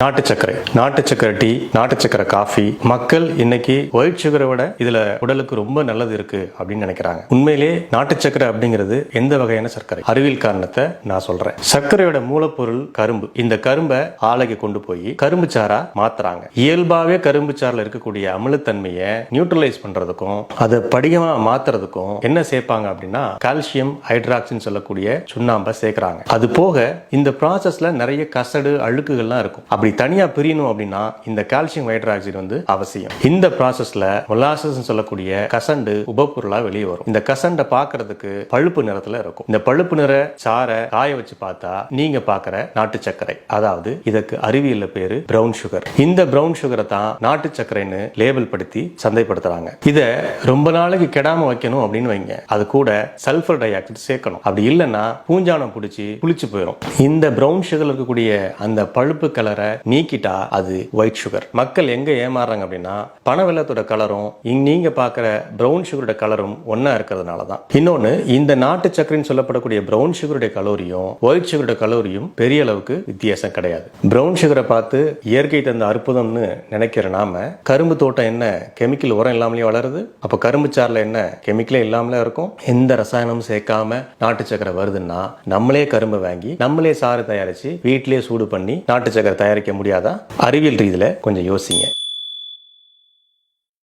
நாட்டு சர்க்கரை நாட்டு சர்க்கரை டீ நாட்டு சர்க்கரை காஃபி. மக்கள் இன்னைக்கு ஒயிட் சுகரை விட இதுல உடலுக்கு ரொம்ப நல்லது இருக்கு அப்படின்னு நினைக்கிறாங்க. உண்மையிலே நாட்டு சர்க்கரை அப்படிங்கிறது எந்த வகையான சர்க்கரை? அறிவியல் காரணத்தை நான் சொல்றேன். சர்க்கரையோட மூலப்பொருள் கரும்பு. இந்த கரும்பை ஆலைக்கு கொண்டு போய் கரும்பு சாரா மாத்துறாங்க. இயல்பாவே கரும்பு சாரில் இருக்கக்கூடிய அமிலத்தன்மையை நியூட்ரலைஸ் பண்றதுக்கும் அதை படிகமா மாத்துறதுக்கும் என்ன சேர்ப்பாங்க அப்படின்னா கால்சியம் ஹைட்ராக்சின் சொல்லக்கூடிய சுண்ணாம்பை சேர்க்கிறாங்க. அது போக இந்த ப்ராசஸ்ல நிறைய கசடு அழுக்குகள்லாம் இருக்கும். அப்படி தனியாக பிரியணும் அப்படின்னா இந்த கால்சியம் ஹைட்ராக்சைடு வந்து அவசியம். இந்த ப்ராசஸ்ல மொலாசஸ் சொல்லக்கூடிய கசண்டு உபப்பொருளாக வெளியே வரும். இந்த கசண்டை பார்க்கறதுக்கு பழுப்பு நிறத்துல இருக்கும். இந்த பழுப்பு நிற சாரை காய வச்சு பார்த்தா நீங்க பார்க்குற நாட்டு சர்க்கரை. அதாவது இதற்கு அறிவியல் பேரு பிரவுன் சுகர் இந்த பிரவுன் சுகரை தான் நாட்டு சர்க்கரைன்னு லேபிள் படுத்தி சந்தைப்படுத்துறாங்க. இதை ரொம்ப நாளைக்கு கெடாம வைக்கணும் அப்படின்னு வைங்க. அது கூட சல்ஃபர் டை ஆக்சைடு சேர்க்கணும். அப்படி இல்லைன்னா பூஞ்சானம் பிடிச்சி புளிச்சு போயிடும் இந்த பிரவுன் சுகர் இருக்கக்கூடிய அந்த பழுப்பு கலரை நீக்கிட்டா அது ஒயிட் சுகர் மக்கள் எங்க ஏமாறுறாங்க அப்படின்னா பண வெள்ளத்தோட கலரும் நீங்க பார்க்குற ப்ரௌன் சுகரோட கலரும் ஒன்னா இருக்கிறதுனால தான். இன்னொன்னு இந்த நாட்டு சர்க்கரைன்னு சொல்லப்படக்கூடிய பிரவுன் சுகருடைய கலோரியும் ஒயிட் சுகரோட கலோரியும் பெரிய அளவுக்கு வித்தியாசம் கிடையாது. ப்ரௌன் சுகரை பார்த்து இயற்கை தந்த அற்புதம்னு நினைக்கிற நாம கரும்பு தோட்டம் என்ன கெமிக்கல் உரம் இல்லாமலே வளருது? அப்ப கரும்பு சாறுல என்ன கெமிக்கலே இல்லாமலே இருக்கும்? எந்த ரசாயனமும் சேர்க்காம நாட்டு சக்கரை வருதுன்னா நம்மளே கரும்பு வாங்கி நம்மளே சாறு தயாரிச்சு வீட்டிலேயே சூடு பண்ணி நாட்டு சக்கரை தயாரிக்க முடியாதா? அறிவியல் ரீதியில் கொஞ்சம் யோசிங்க.